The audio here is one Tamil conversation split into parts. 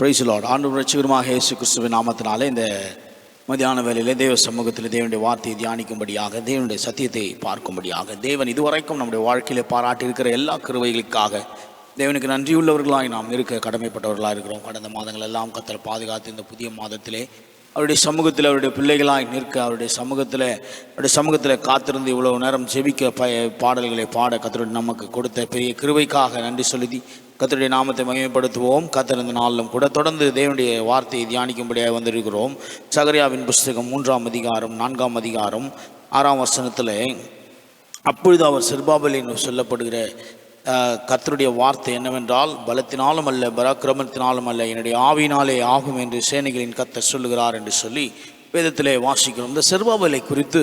பிரைஸ் லார்ட் ஆண்டு ரட்சிகரமாக இயேசு கிறிஸ்துவின் நாமத்தினாலே இந்த மதியான வேலையில் தேவ சமூகத்தில் தேவனுடைய வார்த்தையை தியானிக்கும்படியாக தேவனுடைய சத்தியத்தை பார்க்கும்படியாக தேவன் இதுவரைக்கும் நம்முடைய வாழ்க்கையிலே பாராட்டியிருக்கிற எல்லா கிருவைகளுக்காக தேவனுக்கு நன்றியுள்ளவர்களாய் நாம் இருக்க கடமைப்பட்டவர்களாக இருக்கிறோம். கடந்த மாதங்கள் எல்லாம் கத்தல் பாதுகாத்து இந்த புதிய மாதத்திலே அவருடைய சமூகத்தில் அவருடைய பிள்ளைகளாய் நிற்க அவருடைய சமூகத்தில் அவருடைய சமூகத்தில் காத்திருந்து இவ்வளவு நேரம் ஜெபிக்க ப பாடல்களை பாட கத்தருடன் நமக்கு கொடுத்த பெரிய கிருவைக்காக நன்றி செலுத்தி கத்தருடைய நாமத்தை மகிமைப்படுத்துவோம். கத்திருந்த நாளிலும் கூட தொடர்ந்து தேவனுடைய வார்த்தையை தியானிக்கும்படியாக வந்திருக்கிறோம். சகரியாவின் புஸ்தகம் மூன்றாம் அதிகாரம் நான்காம் அதிகாரம் ஆறாம் வசனத்தில் அப்பொழுது அவர் சிறுபாபலின் சொல்லப்படுகிற கத்தருடைய வார்த்தை என்னவென்றால் பலத்தினாலும் அல்ல பராக்கிரமத்தினாலும் அல்ல என்னுடைய ஆவினாலே ஆகும் என்று சேனைகளின் கத்தர் சொல்லுகிறார் என்று சொல்லி வேதத்திலே வாசிக்கிறோம். இந்த செருபாபலை குறித்து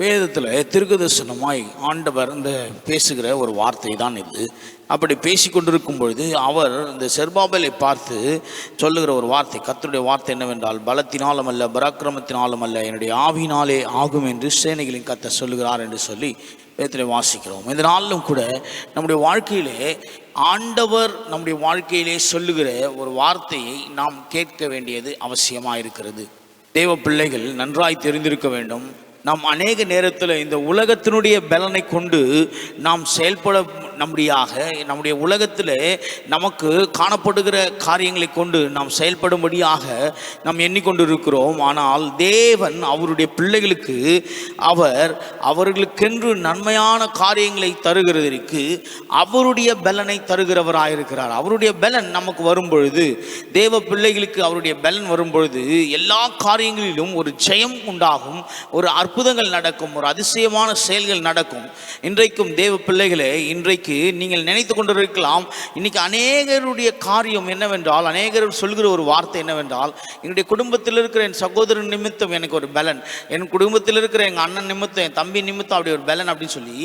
வேதத்தில் திருகதர்சனமாய் ஆண்டவர் இந்த பேசுகிற ஒரு வார்த்தை தான் இது. அப்படி பேசி கொண்டிருக்கும் பொழுது அவர் இந்த செர்பாபலை பார்த்து சொல்லுகிற ஒரு வார்த்தை கத்தருடைய வார்த்தை என்னவென்றால் பலத்தினாலும் அல்ல பராக்கிரமத்தினாலும் அல்ல என்னுடைய ஆவினாலே ஆகும் என்று சேனைகளின் கர்த்தர் சொல்லுகிறார் என்று சொல்லி வேதத்தில் வாசிக்கிறோம். இந்த நாளிலும் கூட நம்முடைய வாழ்க்கையிலே ஆண்டவர் நம்முடைய வாழ்க்கையிலே சொல்லுகிற ஒரு வார்த்தையை நாம் கேட்க வேண்டியது அவசியமாக இருக்கிறது தேவ பிள்ளைகள் நன்றாய் தெரிந்திருக்க வேண்டும். நாம் அநேக நேரத்தில் இந்த உலகத்தினுடைய பலனை கொண்டு நாம் செயல்பட நம்முடியாக நம்முடைய உலகத்தில் நமக்கு காணப்படுகிற காரியங்களை கொண்டு நாம் செயல்படும்படியாக நாம் எண்ணிக்கொண்டு இருக்கிறோம் ஆனால் தேவன் அவருடைய பிள்ளைகளுக்கு அவர் அவர்களுக்கென்று நன்மையான காரியங்களை தருகிறதற்கு அவருடைய பலனை தருகிறவராயிருக்கிறார். அவருடைய பலன் நமக்கு வரும்பொழுது தேவ பிள்ளைகளுக்கு அவருடைய பலன் வரும்பொழுது எல்லா காரியங்களிலும் ஒரு ஜெயம் உண்டாகும் ஒரு அற்புதங்கள் நடக்கும் ஒரு அதிசயமான செயல்கள் நடக்கும். இன்றைக்கும் தேவ பிள்ளைகளே இன்றைக்கு நீங்கள் நினைத்து கொண்டிருக்கலாம் இன்னைக்கு அநேகருடைய காரியம் என்னவென்றால் அநேகர் சொல்கிற ஒரு வார்த்தை என்னவென்றால் என்னுடைய குடும்பத்தில் இருக்கிற என் சகோதரன் நிமித்தம் எனக்கு ஒரு பலன் என் குடும்பத்தில் இருக்கிற எங்கள் அண்ணன் நிமித்தம் என் தம்பி நிமித்தம் அப்படி ஒரு பலன் அப்படின்னு சொல்லி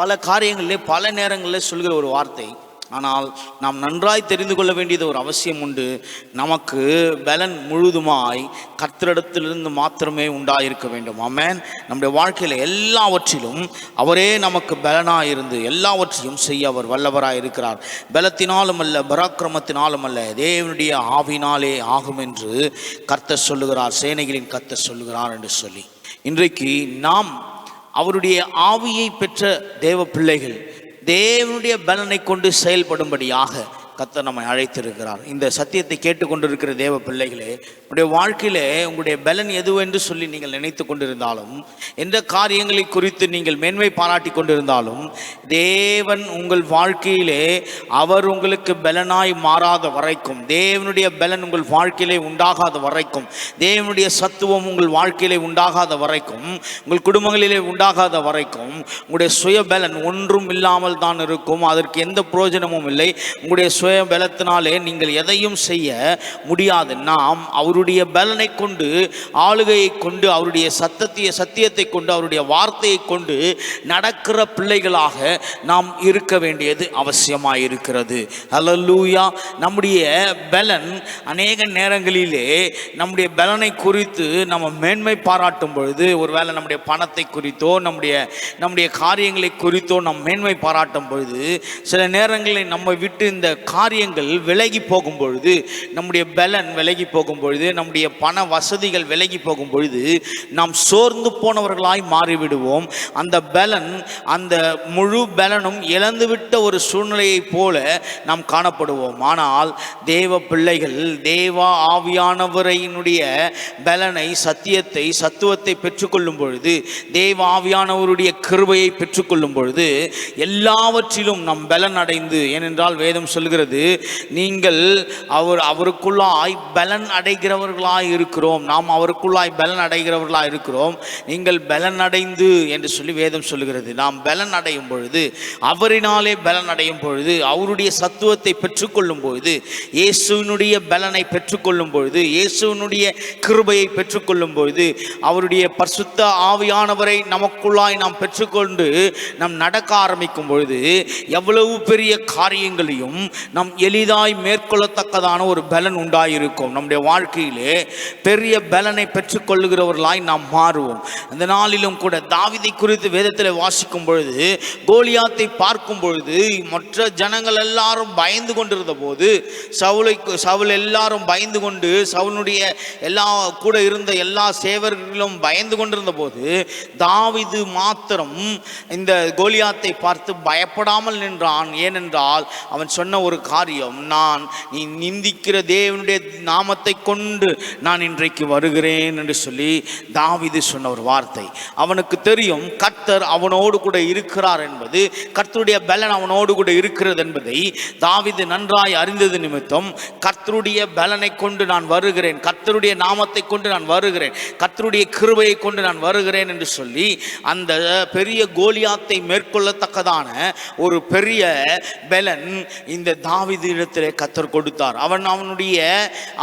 பல காரியங்களிலே பல நேரங்களில் சொல்கிற ஒரு வார்த்தை. ஆனால் நாம் நன்றாய் தெரிந்து கொள்ள வேண்டியது ஒரு அவசியம் உண்டு. நமக்கு பலன் முழுதுமாய் கர்த்தரிடத்திலிருந்து மாத்திரமே உண்டாயிருக்க வேண்டும். ஆமேன். நம்முடைய வாழ்க்கையில் எல்லாவற்றிலும் அவரே நமக்கு பலனாய் இருந்து எல்லாவற்றையும் செய்ய அவர் வல்லவராக இருக்கிறார். பலத்தினாலும் அல்ல பராக்கிரமத்தினாலும் அல்ல தேவனுடைய ஆவினாலே ஆகும் என்று கர்த்தர் சொல்லுகிறார். சேனைகளின் கர்த்தர் சொல்லுகிறார் என்று சொல்லி. இன்றைக்கு நாம் அவருடைய ஆவியை பெற்ற தேவ பிள்ளைகள் தேவனுடைய பலனை கொண்டு செயல்படும்படியாக கத்த நம்மை அழைத்திருக்கிறார். இந்த சத்தியத்தை கேட்டுக்கொண்டிருக்கிற தேவ பிள்ளைகளே உங்களுடைய வாழ்க்கையிலே உங்களுடைய பலன் எதுவென்று சொல்லி நீங்கள் நினைத்து கொண்டிருந்தாலும் எந்த காரியங்களை குறித்து நீங்கள் மேன்மை பாராட்டி கொண்டிருந்தாலும் தேவன் உங்கள் வாழ்க்கையிலே அவர் உங்களுக்கு பலனாய் மாறாத வரைக்கும் தேவனுடைய பலன் உங்கள் வாழ்க்கையிலே உண்டாகாத வரைக்கும் தேவனுடைய சத்துவம் உங்கள் வாழ்க்கையிலே உண்டாகாத வரைக்கும் உங்கள் குடும்பங்களிலே உண்டாகாத வரைக்கும் உங்களுடைய சுய பலன் ஒன்றும் இல்லாமல் தான் இருக்கும். அதற்கு எந்த பிரயோஜனமும் இல்லை. உங்களுடைய சுய பலத்தினாலே நீங்கள் எதையும் செய்ய முடியாது. நாம் அவருடைய பலனை கொண்டு ஆளுகையை கொண்டு அவருடைய சத்தத்திய சத்தியத்தை கொண்டு அவருடைய வார்த்தையை கொண்டு நடக்கிற பிள்ளைகளாக நாம் இருக்க வேண்டியது அவசியமாக இருக்கிறது ஹalleluya நம்முடைய பலன் அநேக நேரங்களிலே நம்முடைய பலனை குறித்து நம்ம மேன்மை பாராட்டும் பொழுது ஒருவேளை நம்முடைய பணத்தை குறித்தோ நம்முடைய நம்முடைய காரியங்களை குறித்தோ நம் மேன்மை பாராட்டும் பொழுது சில நேரங்களில் நம்ம விட்டு இந்த காரியங்கள் விலகி போகும் பொழுது நம்முடைய பலன் விலகி போகும் பொழுது நம்முடைய பண வசதிகள் விலகி போகும் பொழுது நாம் சோர்ந்து போனவர்களாய் மாறிவிடுவோம். அந்த பலன் அந்த முழு பலனும் இழந்துவிட்ட ஒரு சூழ்நிலையைப் போல நாம் காணப்படுவோம். ஆனால் தேவ பிள்ளைகள் தேவா ஆவியானவரையினுடைய பலனை சத்தியத்தை சத்துவத்தை பெற்றுக்கொள்ளும் பொழுது தேவ ஆவியானவருடைய கிருபையை பெற்றுக்கொள்ளும் பொழுது எல்லாவற்றிலும் நம் பலன் அடைந்து ஏனென்றால் வேதம் சொல்கிறது நீங்கள் அவர் அவருக்குள்ளாய் பலன் அடைகிறவர்களாய் இருக்கிறோம். நாம் அவருக்குள்ளாய் பலன் அடைகிறவர்களாக இருக்கிறோம். நீங்கள் பலன் அடைந்து என்று சொல்லி வேதம் சொல்லுகிறது. நாம் பலன் அடையும் பொழுது அவரினாலே பலன் அடையும் பொழுது அவருடைய சத்துவத்தை பெற்றுக்கொள்ளும் பொழுது இயேசுவினுடைய பலனை பெற்றுக்கொள்ளும் பொழுது இயேசுவினுடைய கிருபையை பெற்றுக்கொள்ளும் பொழுது அவருடைய பரிசுத்த ஆவியானவரை நமக்குள்ளாய் நாம் பெற்றுக்கொண்டு நாம் நடக்க ஆரம்பிக்கும் பொழுது எவ்வளவு பெரிய காரியங்களையும் நம் எளிதாய் மேற்கொள்ளத்தக்கதான ஒரு பலன் உண்டாயிருக்கும். நம்முடைய வாழ்க்கையிலே பெரிய பலனை பெற்றுக்கொள்ளுகிறவர்களாய் நாம் மாறுவோம். அந்த நாளிலும் கூட தாவிதை குறித்து வேதத்தில் வாசிக்கும் பொழுது கோலியாத்தை பார்க்கும் பொழுது மற்ற ஜனங்கள் எல்லாரும் பயந்து கொண்டிருந்த போது சவுளை சவுல் எல்லாரும் பயந்து கொண்டு சவுனுடைய எல்லா கூட இருந்த எல்லா சேவர்களும் பயந்து கொண்டிருந்த போது தாவிது மாத்திரம் இந்த கோலியாத்தை பார்த்து பயப்படாமல் நின்றான். ஏனென்றால் அவன் சொன்ன ஒரு காரியம். நான் நீ நிந்திக்கிற தேவனுடைய நாமத்தை கொண்டு நான் இன்றைக்கு வருகிறேன் என்று சொல்லி தாவிது சொன்ன ஒரு வார்த்தை. அவனுக்கு தெரியும் கர்த்தர் அவனோடு கூட இருக்கிறார் என்பது கர்த்தருடைய பலன் அவனோடு கூட இருக்கிறது என்பதை தாவிது நன்றாய் அறிந்தது நிமித்தம் கர்த்தருடைய பலனை கொண்டு நான் வருகிறேன். கர்த்தருடைய நாமத்தை கொண்டு நான் வருகிறேன். கர்த்தருடைய கிருபையை கொண்டு நான் வருகிறேன் என்று சொல்லி அந்த பெரிய கோலியாத்தை மேற்கொள்ளத்தக்கதான ஒரு பெரிய பலன் இந்த தாவிது இடத்திலே கத்தர் கொடுத்தார். அவன் அவனுடைய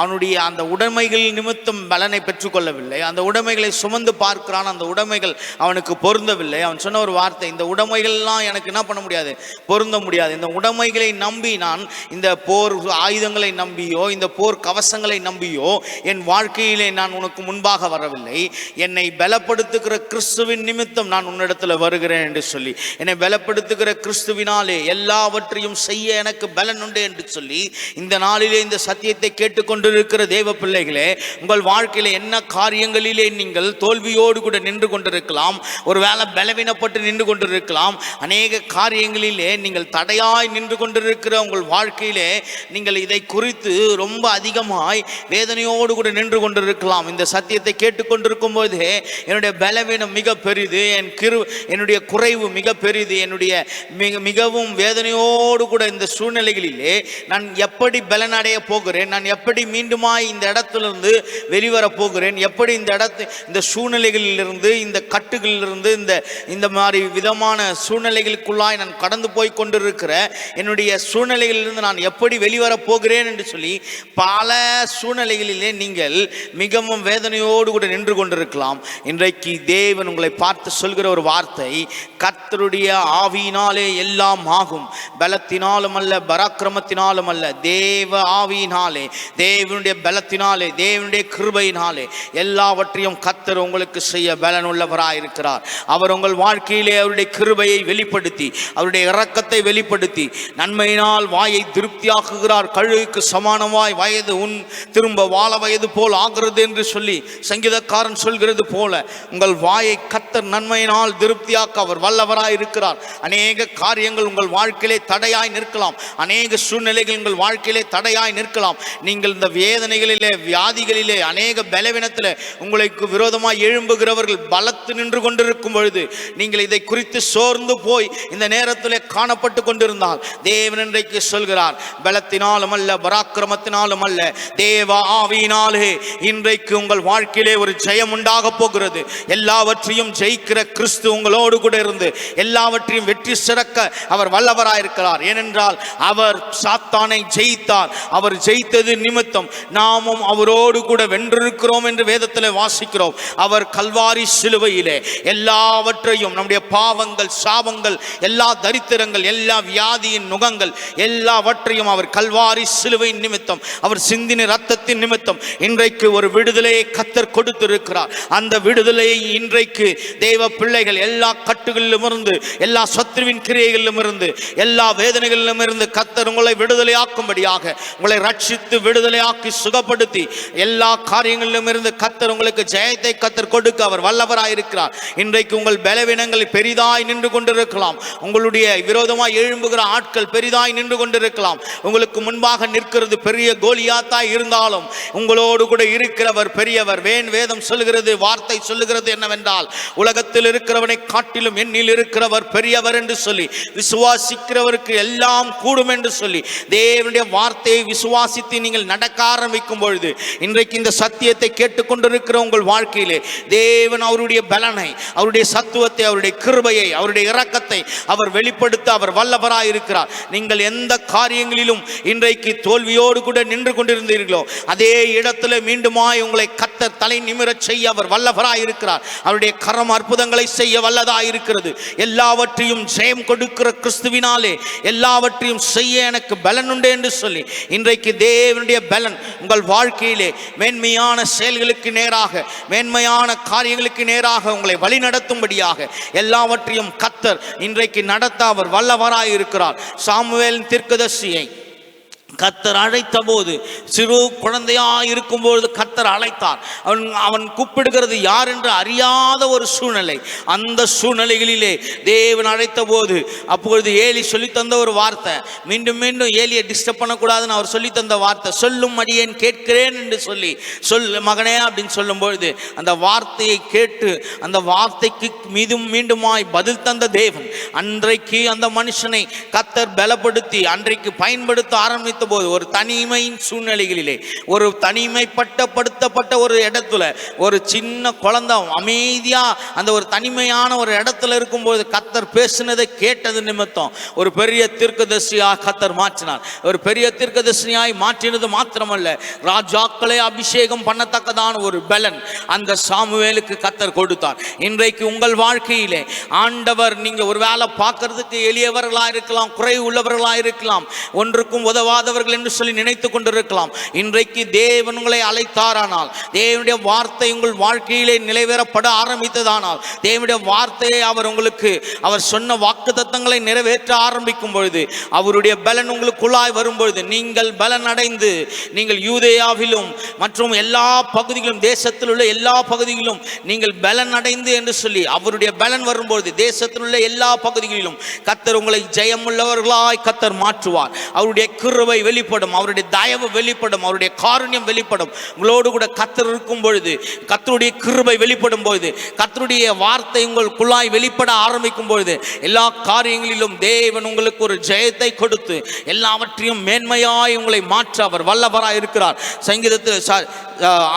அவனுடைய அந்த உடைமைகள் நிமித்தம் பலனை பெற்றுக்கொள்ளவில்லை. அந்த உடைமைகளை சுமந்து பார்க்கிறான். அந்த உடைமைகள் அவனுக்கு பொருந்தவில்லை. அவன் சொன்ன ஒரு வார்த்தை இந்த உடைமைகள்லாம் எனக்கு என்ன பண்ண முடியாது? பொருந்த முடியாது. இந்த உடைமைகளை நம்பி நான் இந்த போர் ஆயுதங்களை நம்பியோ இந்த போர் கவசங்களை நம்பியோ என் வாழ்க்கையிலே நான் உனக்கு முன்பாக வரவில்லை. என்னை பலப்படுத்துகிற கிறிஸ்துவின் நிமித்தம் நான் உன்னிடத்தில் வருகிறேன் என்று சொல்லி என்னை பலப்படுத்துகிற கிறிஸ்துவினாலே எல்லாவற்றையும் செய்ய எனக்கு பலன் உண்டு என்று சொல்லி இந்த நாளிலே இந்த சத்தியத்தை கேட்டுக்கொண்டிருக்கிற தேவ பிள்ளைகளே உங்கள் வாழ்க்கையில் என்ன காரியங்களிலே நீங்கள் தோல்வியோடு கூட நின்று கொண்டிருக்கலாம் ஒருவேளை பலவீனப்பட்டு நின்று கொண்டிருக்கலாம் அநேக காரியங்களிலே நீங்கள் தடையாய் நின்று கொண்டிருக்கிற உங்கள் வாழ்க்கையிலே நீங்கள் இதை குறித்து ரொம்ப அதிகமாய் வேதனையோடு கூட நின்று கொண்டிருக்கலாம். இந்த சத்தியத்தை கேட்டுக்கொண்டிருக்கும் போதே என்னுடைய பலவீனம் மிக பெரிது என் கிரு என்னுடைய குறைவு மிக பெரிது என்னுடைய மிக மிகவும் வேதனையோடு கூட இந்த சூழ்நிலைகளில் நான் எப்படி பலனடைய போகிறேன்? நான் எப்படி மீண்டுமாய் இந்த இடத்திலிருந்து வெளிவர போகிறேன்? எப்படி இந்த இடத்து இந்த சூழ்நிலைகளிலிருந்து இந்த கட்டுகளிலிருந்து இந்த இந்த மாதிரி விதமான சூழ்நிலைகளுக்குள்ளாய் நான் கடந்து போய் கொண்டிருக்கிற என்னுடைய சூழ்நிலைகளிலிருந்து நான் எப்படி வெளிவர போகிறேன் என்று சொல்லி பல சூழ்நிலைகளிலே நீங்கள் மிகவும் வேதனையோடு கூட நின்று கொண்டிருக்கலாம். இன்றைக்கு தேவன் உங்களை பார்த்து சொல்கிற ஒரு வார்த்தை கர்த்தருடைய ஆவியினாலே எல்லாம் ஆகும். பலத்தினாலும் அல்ல பராக்கிரமத்தினாலும் அல்ல தேவ ஆவியினாலே தேவனுடைய பலத்தினாலே தேவனுடைய கிருபையினாலே எல்லாவற்றையும் கத்தர் உங்களுக்கு செய்ய பலன் இருக்கிறார் அவர் உங்கள் வாழ்க்கையிலே அவருடைய கிருபையை வெளிப்படுத்தி அவருடைய இரக்கத்தை வெளிப்படுத்தி நன்மையினால் வாயை திருப்தியாக்குகிறார். கழுகுக்கு சமானமாய் வயது உன் திரும்ப வாழ வயது போல் ஆகிறது என்று சொல்லி சங்கீதக்காரன் சொல்கிறது போல உங்கள் வாயை கத்தர் நன்மையினால் திருப்தியாக்க அவர் வல்லவராய் இருக்கிறார் அநேக காரியங்கள் உங்கள் வாழ்க்கையிலே தடையாய் நிற்கலாம். அநேக சூழ்நிலைகள் உங்கள் வாழ்க்கையிலே தடையாய் நிற்கலாம். நீங்கள் இந்த வேதனைகளிலே வியாதிகளிலே அநேக பலவீனத்தில் உங்களுக்கு விரோதமாக எழும்புகிறவர்கள் பலத்து நின்று கொண்டிருக்கும் பொழுது நீங்கள் இதை குறித்து சோர்ந்து போய் இந்த நேரத்தில் காணப்பட்டு கொண்டிருந்தால் தேவன் இன்றைக்கு சொல்கிறார் பலத்தினாலும் அல்ல பராக்கிரமத்தினாலும் அல்ல. தேவ ஆவியினாலே இன்றைக்கு உங்கள் வாழ்க்கையிலே ஒரு ஜெயம் உண்டாக போகிறது. எல்லாவற்றையும் ஜெயிக்கிற கிறிஸ்து உங்களோடு கூட இருந்து எல்லாவற்றையும் வெற்றி சிறக்க அவர் வல்லவராயிருக்கிறார். ஏனென்றால் அவர் சாத்தானை ஜெயித்தார். அவர் ஜெயித்தது நிமித்தம் நாமும் அவரோடு கூட வென்றிருக்கிறோம் என்று வேதத்தில் வாசிக்கிறோம். அவர் கல்வாரி சிலுவையிலே எல்லாவற்றையும் நம்முடைய பாவங்கள் சாபங்கள் எல்லா தரித்திரங்கள் எல்லா வியாதியின் நுகங்கள் எல்லாவற்றையும் அவர் கல்வாரி சிலுவையின் நிமித்தம் அவர் சிந்தின ரத்தத்தின் நிமித்தம் இன்றைக்கு ஒரு விடுதலையை கத்தர் கொடுத்திருக்கிறார். அந்த விடுதலையை இன்றைக்கு தெய்வ பிள்ளைகள் எல்லா கட்டுகளிலும் இருந்து எல்லா சத்ருவின் கிரியைகளிலும் இருந்து எல்லா வேதனைகளிலும் இருந்து கத்த கர்த்தர் உங்களை விடுதலையாக்கும்படியாக உங்களை ரட்சித்து விடுதலையாக்கி சுகப்படுத்தி எல்லா காரியங்களிலும் இருந்து கத்தர் உங்களுக்கு ஜெயத்தை கத்தர் கொடுக்க அவர் வல்லவராயிருக்கிறார். இன்றைக்கு உங்கள் பலவீனங்கள் பெரிதாய் நின்று கொண்டிருக்கலாம். உங்களுடைய விரோதமாய் எழும்புகிற ஆட்கள் பெரிதாய் நின்று கொண்டிருக்கலாம். உங்களுக்கு முன்பாக நிற்கிறது பெரிய கோலியாத்தாய் இருந்தாலும் உங்களோடு கூட இருக்கிறவர் பெரியவர். வேன் வேதம் சொல்லுகிறது வார்த்தை சொல்லுகிறது என்னவென்றால் உலகத்தில் இருக்கிறவனை காட்டிலும் எண்ணில் இருக்கிறவர் பெரியவர் என்று சொல்லி விசுவாசிக்கிறவருக்கு எல்லாம் கூடும் என்று என்று சொல்லி தேவனுடைய வார்த்தையை விசுவாசித்து நீங்கள் நடக்க ஆரம்பிக்கும் பொழுது இன்றைக்கு இந்த சத்தியத்தை கேட்டுக்கொண்டிருக்கிற உங்கள் வாழ்க்கையிலே தேவன் அவருடைய பலனை அவருடைய சத்துவத்தை அவருடைய கிருபையை அவருடைய இரக்கத்தை அவர் வெளிப்படுத்த அவர் வல்லவராய் இருக்கிறார். நீங்கள் எந்த காரியங்களிலும் இன்றைக்கு தோல்வியோடு கூட நின்று கொண்டிருந்தீர்களோ அதே இடத்துல மீண்டுமாய் உங்களை கத்த தலை நிமிரச் செய்ய அவர் வல்லவராய் இருக்கிறார். அவருடைய கரம் அற்புதங்களை செய்ய வல்லதாக இருக்கிறது. எல்லாவற்றையும் ஜெயம் கொடுக்கிற கிறிஸ்துவினாலே எல்லாவற்றையும் செய்ய செய்ய எனக்கு பலன் உண்டு என்று சொல்லி இன்றைக்கு தேவனுடைய பலன் உங்கள் வாழ்க்கையிலே மேன்மையான செயல்களுக்கு நேராக மேன்மையான காரியங்களுக்கு நேராக உங்களை வழி நடத்தும்படியாக எல்லாவற்றையும் கத்தர் இன்றைக்கு நடத்த அவர் வல்லவராய் இருக்கிறார் சாமுவேலின் தீர்க்கதர்சியை கத்தர் அழைத்த போது சிறு குழந்தையா இருக்கும்பொழுது கத்தர் அழைத்தார். அவன் அவன் கூப்பிடுகிறது யார் என்று அறியாத ஒரு சூழ்நிலை. அந்த சூழ்நிலைகளிலே தேவன் அழைத்த போது அப்பொழுது ஏலி சொல்லித்தந்த ஒரு வார்த்தை. மீண்டும் மீண்டும் ஏலியை டிஸ்டர்ப் பண்ணக்கூடாதுன்னு அவர் சொல்லித்தந்த வார்த்தை. சொல்லும் அடியேன் கேட்கிறேன் என்று சொல்லி சொல் மகனே அப்படின்னு சொல்லும்பொழுது அந்த வார்த்தையை கேட்டு அந்த வார்த்தைக்கு மீதும் மீண்டுமாய் பதில் தந்த தேவன் அன்றைக்கு அந்த மனுஷனை கத்தர் பலப்படுத்தி அன்றைக்கு பயன்படுத்த ஆரம்பித்த போது ஒரு தனிமையின் சூழ்நிலைகளிலே ஒரு தனிமைப்பட்ட படுத்தப்பட்ட ஒரு இடத்துல ஒரு சின்ன குழந்தை அமைதியா அந்த ஒரு தனிமையான ஒரு இடத்துல இருக்கும்போது கத்தர் பேசினதை கேட்டது நிமித்தம் ஒரு பெரிய தீர்க்கதர்சியாக கத்தர் மாற்றினார். ஒரு பெரிய தீர்க்கதர்சினியாய் மாற்றினது மாத்திரமல்ல ராஜாக்களை அபிஷேகம் பண்ணத்தக்கதான ஒரு பலன் அந்த சாமுவேலுக்கு கத்தர் கொடுத்தார். இன்றைக்கு உங்கள் வாழ்க்கையிலே ஆண்டவர் நீங்கள் ஒரு வேலை பார்க்கறதுக்கு எளியவர்களாக இருக்கலாம் குறைவு உள்ளவர்களாக இருக்கலாம் ஒன்றுக்கும் உதவாதவர் உதவாதவர்கள் என்று சொல்லி நினைத்து கொண்டிருக்கலாம். இன்றைக்கு தேவன் உங்களை அழைத்தாரானால் தேவனுடைய வார்த்தை உங்கள் வாழ்க்கையிலே நிலைவேறப்பட ஆரம்பித்ததானால் தேவனுடைய வார்த்தையை அவர் உங்களுக்கு அவர் சொன்ன வாக்கு தத்தங்களை நிறைவேற்ற ஆரம்பிக்கும் பொழுது அவருடைய பலன் உங்களுக்குள்ளாய் வரும்பொழுது நீங்கள் பலன் அடைந்து நீங்கள் யூதேயாவிலும் மற்றும் எல்லா பகுதிகளும் தேசத்தில் உள்ள எல்லா பகுதிகளிலும் நீங்கள் பலன் அடைந்து என்று சொல்லி அவருடைய பலன் வரும்பொழுது தேசத்தில் உள்ள எல்லா பகுதிகளிலும் கத்தர் உங்களை ஜெயமுள்ளவர்களாய் கத்தர் மாற்றுவார். அவருடைய கிருவை வெளிப்படும் அவருடைய தயவு வெளிப்படும் அவருடைய காருண்யம் வெளிப்படும். உங்களோடு கூட கத்தர் இருக்கும் பொழுது கத்தருடைய கிருபை வெளிப்படும் பொழுது கத்தருடைய வார்த்தை உங்கள் குழாய் வெளிப்பட ஆரம்பிக்கும் பொழுது எல்லா காரியங்களிலும் தேவன் உங்களுக்கு ஒரு ஜெயத்தை கொடுத்து எல்லாவற்றையும் மேன்மையாய் உங்களை மாற்ற அவர் வல்லவராக இருக்கிறார். சங்கீதத்தில் ச-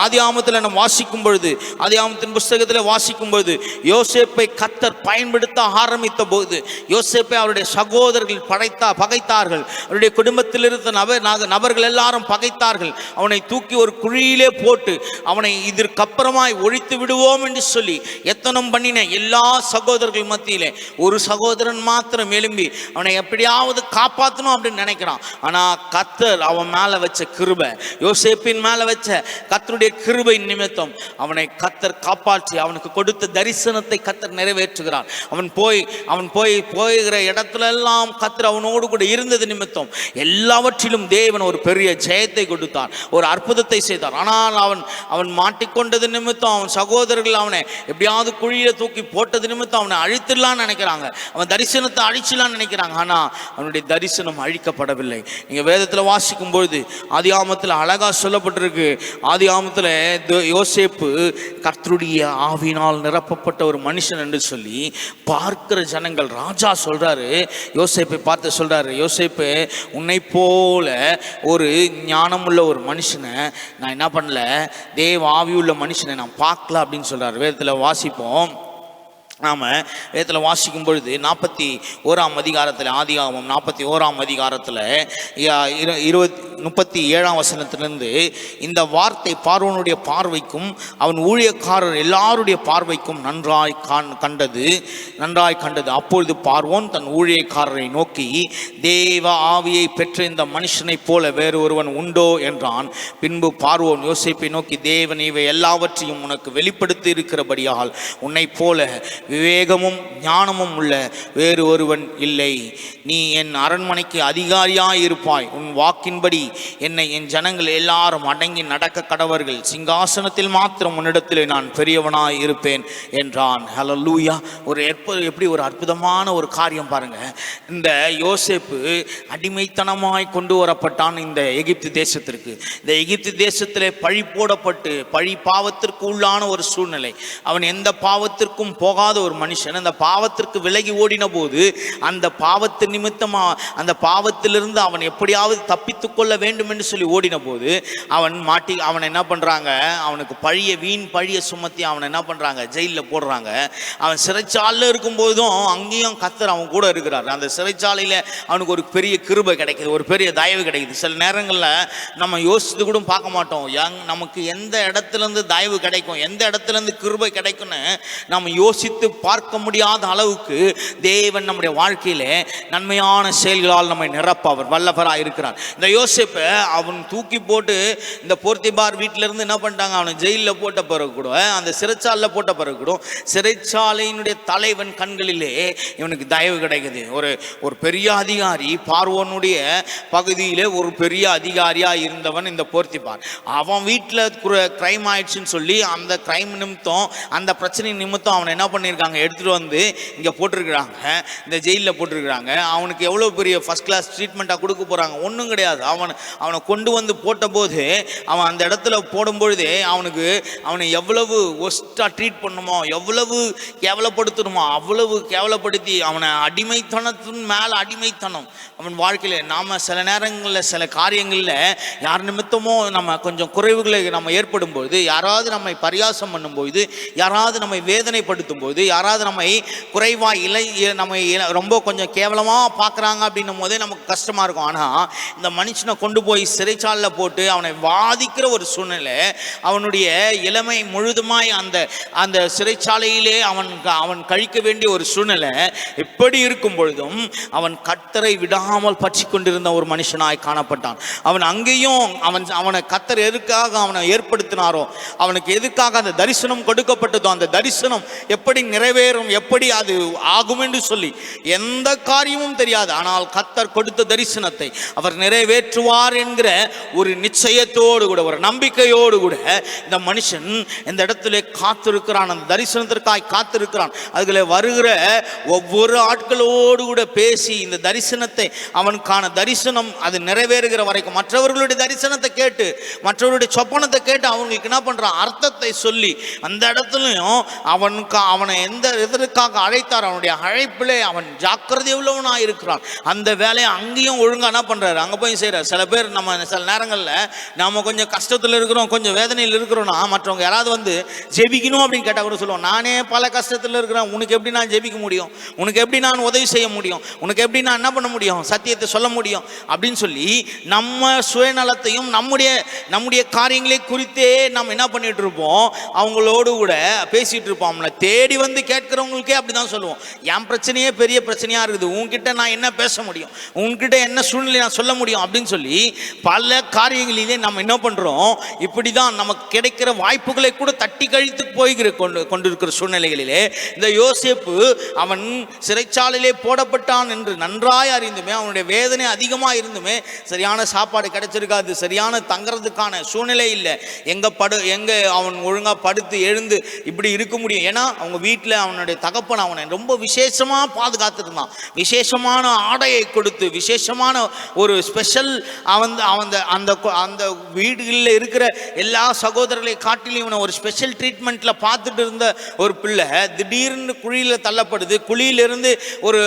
ஆதி ஆமத்தில் நம்ம வாசிக்கும் பொழுது ஆதி ஆமத்தின் புஸ்தகத்தில் வாசிக்கும் பொழுது யோசேப்பை கத்தர் பயன்படுத்த ஆரம்பித்த போது யோசேப்பை அவருடைய சகோதரர்கள் படைத்தா பகைத்தார்கள். அவருடைய குடும்பத்தில் இருந்த நபர் நபர்கள் எல்லாரும் பகைத்தார்கள். அவனை தூக்கி ஒரு குழியிலே போட்டு அவனை இதற்கப்புறமாய் ஒழித்து விடுவோம் என்று சொல்லி எத்தனம் பண்ணின எல்லா சகோதரர்கள் மத்தியிலே ஒரு சகோதரன் மாத்திரம் எழும்பி அவனை எப்படியாவது காப்பாற்றணும் அப்படின்னு நினைக்கிறான். ஆனா கத்தர் அவன் மேல வச்ச கிருபை யோசேப்பின் மேல வச்ச கத்தருடைய கிருபை நிமித்தம் அவனை கத்தர் காப்பாற்றி அவனுக்கு கொடுத்த தரிசனத்தை கத்தர் நிறைவேற்றுகிறார். அவன் போய் அவன் போய் போகிற இடத்துல எல்லாம் கத்தர் அவனோடு கூட இருந்தது நிமித்தம். எல்லாவற்றையும் எல்லாவற்றிலும் தேவன் ஒரு பெரிய ஜெயத்தை கொடுத்தார். ஒரு அற்புதத்தை செய்தார். ஆனால் அவன் அவன் மாட்டிக்கொண்டது நிமித்தம் அவன் சகோதரர்கள் அவனை எப்படியாவது குழியில தூக்கி போட்டது நிமித்தம் அவனை அழித்துடலான்னு நினைக்கிறாங்க. அவன் தரிசனத்தை அழிச்சிடலாம்னு நினைக்கிறாங்க. ஆனால் அவனுடைய தரிசனம் அழிக்கப்படவில்லை. நீங்கள் வேதத்தில் வாசிக்கும் பொழுது ஆதி ஆமத்தில் அழகாக சொல்லப்பட்டிருக்கு. ஆதி ஆமத்தில் யோசேப்பு கர்த்தருடைய ஆவினால் நிரப்பப்பட்ட ஒரு மனுஷன் என்று சொல்லி பார்க்கிற ஜனங்கள் ராஜா சொல்றாரு. யோசேப்பை பார்த்து சொல்றாரு. யோசேப்பு உன்னை போல ஒரு ஞானமுள்ள ஒரு மனுஷனை நான் என்ன பண்ணல? தேவ ஆவியுள்ள மனுஷனை நான் பார்க்கல அப்படின்னு சொல்கிறார் வேதத்தில் வாசிப்போம். நாம் வேதத்தில் வாசிக்கும் பொழுது நாற்பத்தி ஓராம் அதிகாரத்தில் ஆதிகாமம் நாற்பத்தி ஓராம் அதிகாரத்தில் இருபத்தி முப்பத்தி ஏழாம் வசனத்திலிருந்து இந்த வார்த்தை பார்வனுடைய பார்வைக்கும் அவன் ஊழியக்காரர் எல்லாருடைய பார்வைக்கும் நன்றாய் காண் கண்டது நன்றாய் கண்டது. அப்பொழுது பார்வோன் தன் ஊழியக்காரரை நோக்கி தேவ ஆவியை பெற்ற இந்த மனுஷனைப் போல வேறு ஒருவன் உண்டோ? என்றான். பின்பு பார்வோன் யோசிப்பை நோக்கி தேவன் இவை எல்லாவற்றையும் உனக்கு வெளிப்படுத்தி இருக்கிறபடியால் உன்னைப் போல விவேகமும் ஞானமும் உள்ள வேறு ஒருவன் இல்லை. நீ என் அரண்மனைக்கு அதிகாரியாக இருப்பாய். உன் வாக்கின்படி என்னை என் ஜனங்கள் எல்லாரும் அடங்கி நடக்க கடவர்கள். சிங்காசனத்தில் மாத்திரம் உன்னிடத்தில் நான் பெரியவனாய் இருப்பேன் என்றான். ஹலோ லூயா ஒரு எப்ப எப்படி ஒரு அற்புதமான ஒரு காரியம் பாருங்க. இந்த யோசேப்பு அடிமைத்தனமாய் கொண்டு வரப்பட்டான் இந்த எகிப்து தேசத்திற்கு. இந்த எகிப்து தேசத்திலே பழி போடப்பட்டு பழி பாவத்திற்கு உள்ளான ஒரு சூழ்நிலை. அவன் எந்த பாவத்திற்கும் போகாத ஒரு மனுஷன் அந்த பாவத்திற்கு விலகி ஓடின போது அந்த பாவத்து நிமித்தமாக அந்த பாவத்திலிருந்து அவன் எப்படியாவது தப்பித்து கொள்ள வேண்டும் என்று சொல்லி ஓடின போது அவன் மாட்டி அவனை என்ன பண்ணுறாங்க அவனுக்கு பழிய வீண் பழிய சுமத்தி அவனை என்ன பண்ணுறாங்க ஜெயிலில் போடுறாங்க. அவன் சிறைச்சாலையில் இருக்கும்போதும் அங்கேயும் கத்தர் அவன் கூட இருக்கிறார். அந்த சிறைச்சாலையில் அவனுக்கு ஒரு பெரிய கிருபை கிடைக்குது ஒரு பெரிய தயவு கிடைக்குது. சில நேரங்களில் நம்ம யோசித்து கூட பார்க்க மாட்டோம். நமக்கு எந்த இடத்துலேருந்து தயவு கிடைக்கும் எந்த இடத்துலேருந்து கிருபை கிடைக்கும்னு நம்ம யோசித்து யோசித்து பார்க்க முடியாத அளவுக்கு தேவன் நம்முடைய வாழ்க்கையிலே நன்மையான செயல்களால் நம்மை நிரப்ப அவர் வல்லவராக இருக்கிறார். இந்த யோசிப்பை அவன் தூக்கி போட்டு இந்த போர்த்திபார் வீட்டிலேருந்து என்ன பண்ணிட்டாங்க? அவனை ஜெயிலில் போட்ட பிறகு கூட அந்த சிறைச்சாலில் போட்ட பிறகு கூட சிறைச்சாலையினுடைய தலைவன் கண்களிலே இவனுக்கு தயவு கிடைக்குது. ஒரு ஒரு பெரிய அதிகாரி பார்வோனுடைய பகுதியிலே ஒரு பெரிய அதிகாரியாக இருந்தவன் இந்த போர்த்திபார். அவன் வீட்டில் கிரைம் ஆயிடுச்சுன்னு சொல்லி அந்த கிரைம் நிமித்தம் அந்த பிரச்சனை நிமித்தம் அவனை என்ன பண்ணியிருக்காங்க எடுத்துகிட்டு வந்து இங்கே போட்டிருக்கிறாங்க. இந்த ஜெயிலில் போட்டிருக்கிறாங்க. அவனுக்கு எவ்வளோ பெரிய ஃபஸ்ட் கிளாஸ் ட்ரீட்மெண்ட்டாக கொடுக்க போகிறாங்க ஒன்றும் கிடையாது. அவன் அவனை கொண்டு வந்து போட்டபோது அவன் அந்த இடத்துல போடும்பொழுதே அவனுக்கு அவனை எவ்வளவு ஒஸ்ட்டாக ட்ரீட் பண்ணுமோ எவ்வளவு கேவலப்படுத்தணுமோ அவ்வளவு கேவலப்படுத்தி அவனை அடிமைத்தனத்தின் மேலே அடிமைத்தனம். அவன் வாழ்க்கையில் நாம் சில நேரங்களில் சில காரியங்களில் யார் நிமித்தமோ நம்ம கொஞ்சம் குறைவுகளை நம்ம ஏற்படும் பொழுது யாராவது நம்மை பரியாசம் பண்ணும்போது யாராவது நம்மை வேதனைப்படுத்தும் போது யாராவது நம்மை குறைவாக இலை நம்ம ரொம்ப கொஞ்சம் கேவலமாக பார்க்குறாங்க அப்படின்னும் போதே நமக்கு கஷ்டமாக இருக்கும். ஆனால் இந்த மனுஷனை கொண்டு போய் சிறைச்சாலில் போட்டு அவனை வாதிக்கிற ஒரு சூழ்நிலை அவனுடைய இளமை முழுதுமாய் அந்த அந்த சிறைச்சாலையிலே அவன் அவன் கழிக்க வேண்டிய ஒரு சூழ்நிலை எப்படி இருக்கும் பொழுதும் அவன் கத்தரை விடாமல் பற்றி கொண்டிருந்த ஒரு மனுஷனாய் காணப்பட்டான். அவன் அங்கேயும் அவன் அவனை கத்தர் எதுக்காக அவனை ஏற்படுத்தினாரோ அவனுக்கு எதுக்காக அந்த தரிசனம் கொடுக்கப்பட்டதோ அந்த தரிசனம் எப்படி நிறைவேறும் எப்படி அது ஆகும் என்று சொல்லி எந்த காரியமும் தெரியாது. ஆனால் கத்தர் கொடுத்த தரிசனத்தை அவர் நிறைவேற்றுவார் என்கிற ஒரு நிச்சயத்தோடு கூட ஒரு நம்பிக்கையோடு கூட இந்த மனுஷன் இந்த இடத்துல காத்திருக்கிறான் அந்த தரிசனத்திற்காய் காத்திருக்கிறான். அதுல வருகிற ஒவ்வொரு ஆட்களோடு கூட பேசி இந்த தரிசனத்தை அவனுக்கான தரிசனம் அது நிறைவேறுகிற வரைக்கும். மற்றவர்களுடைய தரிசனத்தை கேட்டு மற்றவருடைய சொப்பனத்தை கேட்டு அவங்களுக்கு என்ன பண்ணுறான் அர்த்தத்தை சொல்லி அந்த இடத்துலையும் அவனுக்கு அவனை எந்த இதற்காக அழைத்தார் அவனுடைய அழைப்பிலே அவன் ஜாக்கிரதை உள்ளவனாக இருக்கிறான். அந்த வேலையை அங்கேயும் ஒழுங்காக என்ன பண்ணுறாரு அங்கே போய் செய்கிறார் சில பேர் நம்ம சில நேரங்களில் நம்ம கொஞ்சம் கஷ்டத்தில் இருக்கிறோம் கொஞ்சம் வேதனையில் இருக்கிறோம்னா மற்றவங்க யாராவது வந்து ஜெபிக்கணும் அப்படின்னு கேட்டால் கூட சொல்லுவோம் நானே பல கஷ்டத்தில் இருக்கிறேன். உனக்கு எப்படி நான் ஜெபிக்க முடியும்? உனக்கு எப்படி நான் உதவி செய்ய முடியும்? உனக்கு எப்படி நான் என்ன பண்ண முடியும்? சத்தியத்தை சொல்ல முடியும்? அப்படின்னு சொல்லி நம்ம சுயநலத்தையும் நம்முடைய நம்முடைய காரியங்களை குறித்தே நம்ம என்ன பண்ணிட்டு இருப்போம்? அவங்களோடு கூட பேசிகிட்டு இருப்போம். அவங்கள தேடி வந்து கேட்குறவங்களுக்கே அப்படி தான் சொல்லுவோம். என் பிரச்சனையே பெரிய பிரச்சனையா இருக்குது. உன்கிட்ட நான் என்ன பேச முடியும்? உன்கிட்ட என்ன சூழ்நிலை நான் சொல்ல முடியும்? அப்படின்னு சொல்லி பல காரியங்களிலே நம்ம என்ன பண்றோம்? இப்படிதான் நமக்கு கிடைக்கிற வாய்ப்புகளை கூட தட்டி கழித்து போய்கிற கொண்டு கொண்டிருக்கிற சூழ்நிலைகளிலே இந்த யோசேப்பு அவன் சிறைச்சாலையிலே போடப்பட்டான் என்று நன்றாய் அறிந்துமே அவனுடைய வேதனை அதிகமாக இருந்துமே சரியான சாப்பாடு கிடைச்சிருக்காது சரியான தங்குறதுக்கான சூழ்நிலை இல்லை. எங்க படு எங்க அவன் ஒழுங்கா படுத்து எழுந்து இப்படி இருக்க முடியும்? ஏன்னா அவங்க வீட்டில் அவனுடைய தகப்பன் அவனை ரொம்ப விசேஷமாக பாதுகாத்துருந்தான் விசேஷமான ஆடையை கொடுத்து விசேஷமான ஒரு ஸ்பெஷல் அவன் அவன் அந்த அந்த வீடுகளில் இருக்கிற எல்லா சகோதரர்களை காட்டிலும் இவனை ஒரு ஸ்பெஷல் ட்ரீட்மெண்ட்டில் பார்த்துட்டு இருந்த ஒரு பிள்ளை திடீர்னு குழியில் தள்ளப்படுது. குழியிலிருந்து ஒரு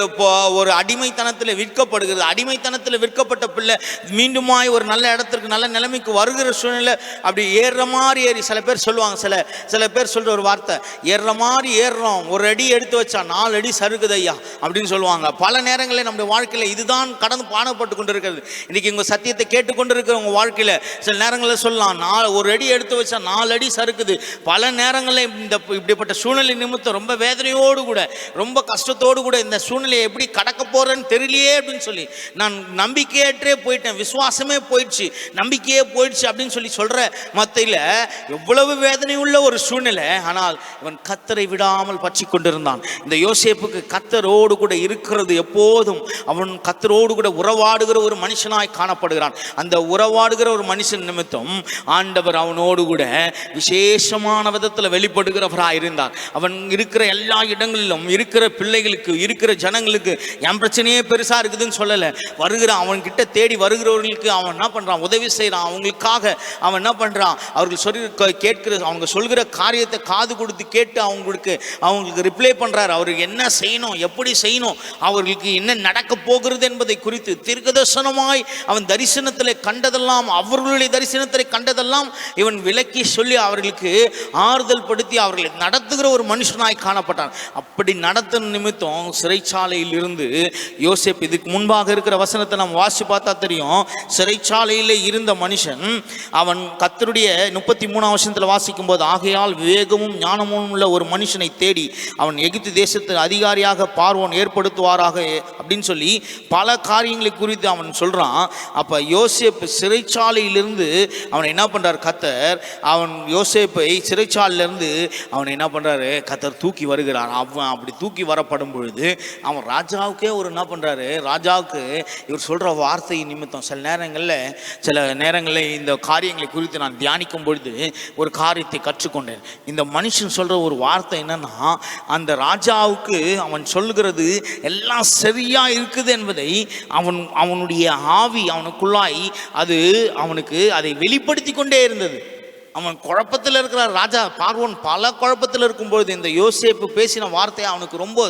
ஒரு அடிமைத்தனத்தில் விற்கப்படுகிறது. அடிமைத்தனத்தில் விற்கப்பட்ட பிள்ளை மீண்டுமாய் ஒரு நல்ல இடத்திற்கு நல்ல நிலைமைக்கு வருகிற சூழ்நிலை அப்படி ஏறுற மாதிரி ஏறி சில பேர் சொல்லுவாங்க சில சில பேர் சொல்கிற ஒரு வார்த்தை ஏறுற மாதிரி ஏறுறோம் ஒரு அடி எடுத்து வச்சா நாலு அடி சறுக்குது ஐயா அப்படின்னு சொல்லுவாங்க. பல நேரங்களில் நம்முடைய வாழ்க்கையில் இதுதான் கடந்து பாடப்பட்டு கொண்டிருக்கிறது. இன்னைக்கு உங்கள் சத்தியத்தை கேட்டுக்கொண்டிருக்கிற உங்கள் வாழ்க்கையில் சில நேரங்களில் சொல்லலாம் நாலு ஒரு அடி எடுத்து வச்சா நாலு அடி சறுக்குது. பல நேரங்களில் இந்த இப்படிப்பட்ட சூழ்நிலை நிமித்தம் ரொம்ப வேதனையோடு கூட ரொம்ப கஷ்டத்தோடு கூட இந்த சூழ்நிலையை எப்படி கடக்க போகிறேன்னு தெரியலையே அப்படின்னு சொல்லி நான் நம்பிக்கையற்றே போயிட்டேன் விசுவாசமே போயிடுச்சு நம்பிக்கையே போயிடுச்சு அப்படின்னு சொல்லி சொல்கிற மத்தையில் எவ்வளவு வேதனை உள்ள ஒரு சூழ்நிலை ஆனால் இவன் கத்தரை விடாமல் பற்றி கொண்டிருந்தான் இந்த யோசேப்புக்கு கத்தரோடு கூட இருக்கிறது எப்போதும் அவன் கத்தரோடு கூட உறவாடுகிற ஒரு மனுஷனாய் காணப்படுகிறான். அந்த உறவாடுகிற ஒரு மனுஷன் நிமித்தம் ஆண்டவர் அவனோடு கூட விசேஷமான விதத்தில் வெளிப்படுகிறவராக இருந்தார். அவன் இருக்கிற எல்லா இடங்களிலும் இருக்கிற பிள்ளைகளுக்கு இருக்கிற ஜனங்களுக்கு என் பிரச்சனையே பெருசாக இருக்குதுன்னு சொல்லலை. வருகிற அவன்கிட்ட தேடி வருகிறவர்களுக்கு அவன் என்ன பண்ணுறான் உதவி செய்கிறான் அவங்களுக்காக அவன் என்ன பண்ணுறான் அவர்கள் சொல்லி கேட்கிற அவங்க சொல்கிற காரியத்தை காது கொடுத்து கேட்டு அவங்களுக்கு அவங்களுக்கு ரிப்ளை பண்ணுறார் அவருக்கு என்ன செய்யணும் எப்படி செய்யணும் அவர்களுக்கு என்ன நடக்க போகிறது என்பதை குறித்து தீர்க்கதர்சனமாய் அவன் தரிசனத்தில் கண்டதெல்லாம் அவர்களுடைய தரிசனத்தில் கண்டதெல்லாம் இவன் விளக்கி சொல்லி அவர்களுக்கு ஆறுதல் படுத்தி அவர்களை நடத்துகிற ஒரு மனுஷனாய் காணப்பட்டான். அப்படி நடத்தின நிமித்தம் சிறைச்சாலையில் இருந்து யோசிப் இதுக்கு முன்பாக இருக்கிற வசனத்தை நம்ம வாசி பார்த்தா தெரியும். சிறைச்சாலையில் இருந்த மனுஷன் அவன் கத்தருடைய முப்பத்தி மூணாம் வசனத்தில் வாசிக்கும் போது ஆகையால் விவேகமும் ஞானமும் உள்ள ஒரு மனுஷனை தேடி அவன் எகிப்து தேசத்தின் அதிகாரியாக பார்வோன் ஏற்படுத்துவாராக அப்படின்னு சொல்லி பல காரியங்களை குறித்து அவன் சொல்கிறான் அப்போ யோசேப் சிறைச்சாலையிலிருந்து அவன் என்ன பண்ணுறார் கத்தர் அவன் யோசேப்பை சிறைச்சாலையிலிருந்து அவன் என்ன பண்ணுறாரு கத்தர் தூக்கி வருகிறான். அவன் அப்படி தூக்கி வரப்படும் பொழுது அவன் ராஜாவுக்கே ஒரு என்ன பண்ணுறாரு ராஜாவுக்கு இவர் சொல்கிற வார்த்தை நிமித்தம் சில நேரங்களில் சில நேரங்களில் இந்த காரியங்களை குறித்து நான் தியானிக்கும் பொழுது ஒரு காரியத்தை கற்றுக்கொண்டேன். இந்த மனுஷன் சொல்கிற ஒரு வார்த்தை என்னன்னா அந்த ராஜாவுக்கு அவன் சொல்லுகிறது எல்லாம் சரியாக இருக்குது என்பதை அவன் அவனுடைய ஆவி அவனுக்குள்ளாய் அது அவனுக்கு அதை வெளிப்படுத்தி கொண்டே இருந்தது. அவன் குழப்பத்தில் இருக்கிற ராஜா பார்வன் பல குழப்பத்தில் இருக்கும்பொழுது இந்த யோசேப்பு பேசின வார்த்தை அவனுக்கு ரொம்ப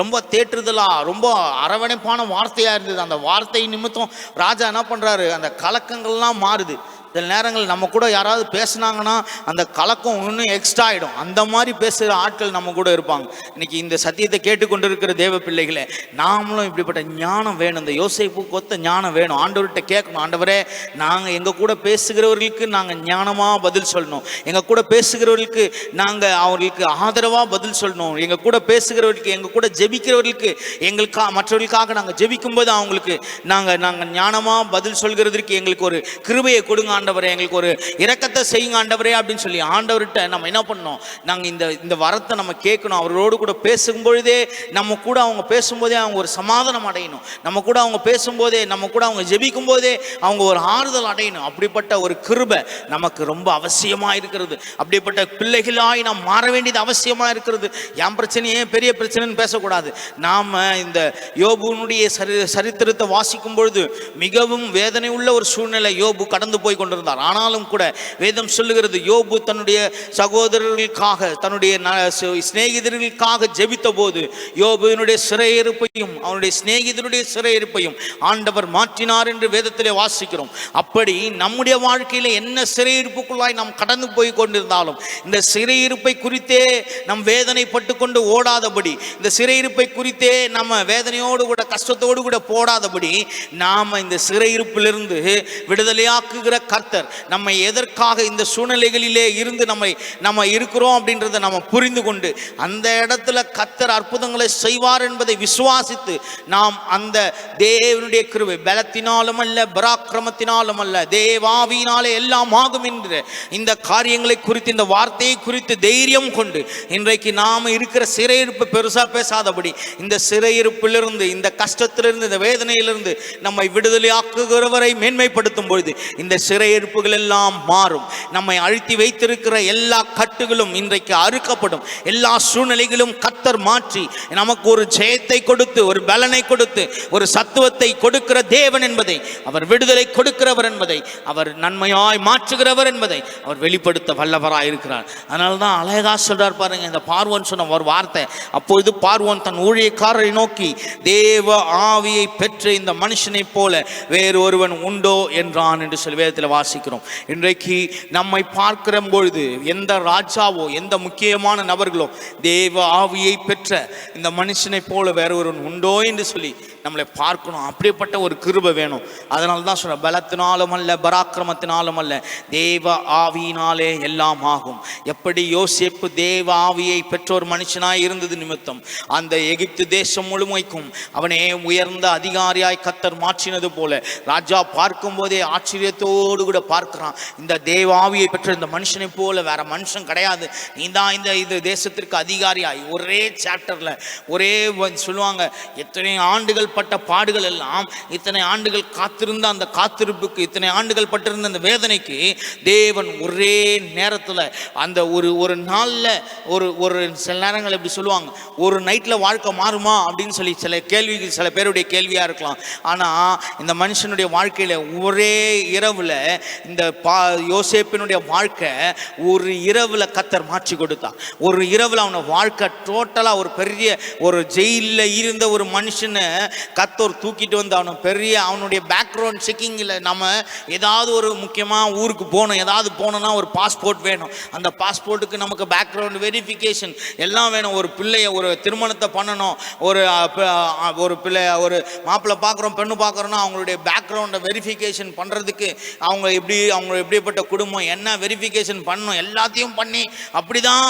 ரொம்ப தேற்றுதலாக ரொம்ப அரவணைப்பான வார்த்தையாக இருந்தது. அந்த வார்த்தை நிமித்தம் ராஜா என்ன பண்ணுறாரு அந்த கலக்கங்கள்லாம் மாறுது. சில நேரங்கள் நம்ம கூட யாராவது பேசுனாங்கன்னா அந்த கலக்கம் இன்னும் எக்ஸ்ட்ரா ஆகிடும் அந்த மாதிரி பேசுகிற ஆட்கள் நம்ம கூட இருப்பாங்க. இன்னைக்கு இந்த சத்தியத்தை கேட்டுக்கொண்டிருக்கிற தேவ பிள்ளைகளே நாமளும் இப்படிப்பட்ட ஞானம் வேணும். இந்த யோசிப்பு கொத்த ஞானம் வேணும். ஆண்டவர்கிட்ட கேட்கணும். ஆண்டவரே நாங்கள் எங்கள் கூட பேசுகிறவர்களுக்கு நாங்கள் ஞானமாக பதில் சொல்லணும். எங்கள் கூட பேசுகிறவர்களுக்கு நாங்கள் அவர்களுக்கு ஆதரவாக பதில் சொல்லணும். எங்கள் கூட பேசுகிறவர்களுக்கு எங்கள் கூட ஜெபிக்கிறவர்களுக்கு எங்களுக்கா மற்றவர்களுக்காக நாங்கள் ஜெபிக்கும்போது அவங்களுக்கு நாங்கள் நாங்கள் ஞானமாக பதில் சொல்கிறதற்கு எங்களுக்கு ஒரு கிருபையை கொடுங்க ஆண்டவரே எங்களுக்கு ஒரு இரக்கத்தை செய்யுங்க ஆண்டவரே அப்படின்னு சொல்லி ஆண்டவர்கிட்ட நம்ம என்ன பண்ணோம்? நாங்கள் இந்த இந்த வரத்தை நம்ம கேட்கணும். அவரோடு கூட பேசும்பொழுதே நம்ம கூட அவங்க பேசும்போதே அவங்க ஒரு சமாதானம் அடையணும். நம்ம கூட அவங்க பேசும்போதே நம்ம கூட அவங்க ஜெபிக்கும் போதே அவங்க ஒரு ஆறுதல் அடையணும். அப்படிப்பட்ட ஒரு கிருபை நமக்கு ரொம்ப அவசியமாக இருக்கிறது. அப்படிப்பட்ட பிள்ளைகளாய் நாம் மாற வேண்டியது அவசியமாக இருக்கிறது. என் பிரச்சனையே பெரிய பிரச்சனைன்னு பேசக்கூடாது. நாம் இந்த யோபுனுடைய சரி சரித்திரத்தை வாசிக்கும் பொழுது மிகவும் வேதனை உள்ள ஒரு சூழ்நிலை யோபு கடந்து போய் கொண்டிருந்தார். ஆனாலும் கூட வேதம் சொல்லுகிறது யோபு தன்னுடைய சகோதரர்களுக்காக தன்னுடைய சிநேகிதர்களுக்காக ஜெபித்த போது யோபுவினுடைய சிறையிருப்பையும் அவனுடைய சிநேகிதனுடைய சிறையிருப்பையும் ஆண்டவர் மாற்றினார் என்று வேதத்திலே வாசிக்கிறோம். அப்படி நம்முடைய வாழ்க்கையில் என்ன சிறையிருப்புக்குள்ளாய் நாம் கடந்து போய் கொண்டிருந்தாலும் இந்த சிறையிருப்பை குறித்தே நம் வேதனைப்பட்டு கொண்டு ஓடாதபடி இந்த சிறையிருப்பை குறித்தே நம்ம வேதனையோடு கூட கஷ்டத்தோடு கூட போடாதபடி நாம இந்த சிறையிருப்பிலிருந்து விடுதலையாக்குகிற கர்த்தர் நம்மை எதற்காக இந்த சூழ்நிலைகளிலே இருந்து நம்மை நம்ம இருக்கிறோம் அப்படின்றத நம்ம புரிந்து கொண்டு அந்த இடத்துல கர்த்தர் அற்புதங்களை செய்வார் என்பதை விசுவாசித்து நாம் அந்த தேவனுடைய கிருவை பலத்தினாலும் அல்ல பராக்கிரமத்தினாலும் அல்ல தேவாவியினாலே எல்லாம் ஆகும் என்று இந்த காரியங்களை குறித்து இந்த வார்த்தையை குறித்து தைரியம் கொண்டு இன்றைக்கு நாம் இருக்கிற சிறையிருப்பு பெருசா பேசாதபடி இந்த சிறையிருப்பிலிருந்து இந்த கஷ்டத்திலிருந்து இந்த வேதனையிலிருந்து நம்மை விடுதலையாக்குகிறவரை மேன்மைப்படுத்தும் பொழுது இந்த சிறையிருப்புகள் எல்லாம் மாறும். நம்மை அழுத்தி வைத்திருக்கிற எல்லா கட்டுகளும் இன்றைக்கு அறுக்கப்படும். எல்லா சூழ்நிலைகளும் கத்தர் மாற்றி நமக்கு ஒரு ஜெயத்தை கொடுத்து ஒரு பலனை கொடுத்து ஒரு சத்துவத்தை கொடுக்கிற தேவன் என்பதை அவர் விடுதலை கொடுக்கிறவர் என்பதை அவர் நன்மையாய் மாற்றுகிறவர் என்பதை அவர் வெளிப்படுத்த வல்லவராய் இருக்கிறார். அதனால தான் அழகா சொல்றார் பாருங்க இந்த பார்வன் சொன்ன ஒரு வார்த்தை. அப்பொழுது பார்வன் தன் ஊழியக்காரரை நோக்கி தேவ ஆவியை பெற்ற இந்த மனுஷனைப் போல வேறு ஒருவன் உண்டோ? என்றான் என்று சொல்லி வேதத்தில் வாசிக்கிறோம். இன்றைக்கு நம்மை பார்க்கிற பொழுது எந்த ராஜாவோ எந்த முக்கியமான நபர்களோ தேவ ஆவியை பெற்ற இந்த மனுஷனைப் போல வேற ஒருவன் உண்டோ என்று சொல்லி நம்மளை பார்க்கணும். அப்படிப்பட்ட ஒரு கிருபை வேணும். அதனால தான் சொல்ற பலத்தினாலும் அல்ல பராக்கிரமத்தினாலும் அல்ல தேவ ஆவியினாலே எல்லாம் ஆகும். எப்படி யோசிப்பு தேவ ஆவியை பெற்ற ஒரு மனுஷனாய் இருந்தது நிமித்தம் அந்த எகிப்து தேசம் முழுமைக்கும் அவனே உயர்ந்த அதிகாரியாய் கத்தர் மாற்றினது போல ராஜா பார்க்கும் போதே ஆச்சரியத்தோடு கூட பார்க்கிறான் இந்த தேவ ஆவியை பெற்ற இந்த மனுஷனை போல வேற மனுஷன் கிடையாது. நீ தான் இந்த இது தேசத்திற்கு அதிகாரியாய் ஒரே சாப்டர்ல ஒரே சொல்லுவாங்க எத்தனை ஆண்டுகள் பட்ட பாடுகள் எல்லாம் இத்தனை ஆண்டுகள் காத்திருந்த அந்த காத்திருப்புக்கு இத்தனை ஆண்டுகள் பட்டிருந்த அந்த வேதனைக்கு தேவன் ஒரே நேரத்தில் அந்த ஒரு ஒரு நாளில் ஒரு ஒரு சில நேரங்கள் எப்படி சொல்லுவாங்க ஒரு நைட்டில் வாழ்க்கை மாறுமா அப்படின்னு சொல்லி சில கேள்விகள் சில பேருடைய கேள்வியாக இருக்கலாம். ஆனால் இந்த மனுஷனுடைய வாழ்க்கையில் ஒரே இரவில் இந்த பா யோசேப்பினுடைய வாழ்க்கை ஒரு இரவில் கத்தர் மாற்றி கொடுத்தான். ஒரு இரவில் அவனை வாழ்க்கை டோட்டலாக ஒரு பெரிய ஒரு ஜெயிலில் இருந்த ஒரு மனுஷனை கத்தோர் தூக்கிட்டு வந்து அவனை பெரிய அவனுடைய பேக்ரவுண்ட் செக்கிங்கில் நம்ம ஏதாவது ஒரு முக்கியமாக ஊருக்கு போகணும் ஏதாவது போகணுன்னா ஒரு பாஸ்போர்ட் வேணும். அந்த பாஸ்போர்ட்டுக்கு நமக்கு பேக்ரவுண்ட் வெரிஃபிகேஷன் எல்லாம் வேணும். ஒரு பிள்ளைய ஒரு திருமணத்தை பண்ணணும். ஒரு ஒரு பிள்ளை ஒரு மாப்பிள்ளை பார்க்குறோம் பெண்ணு பார்க்குறோன்னா அவங்களுடைய பேக்ரவுண்டை வெரிஃபிகேஷன் பண்ணுறதுக்கு அவங்க எப்படி அவங்க எப்படிப்பட்ட குடும்பம் என்ன வெரிஃபிகேஷன் பண்ணணும் எல்லாத்தையும் பண்ணி அப்படிதான்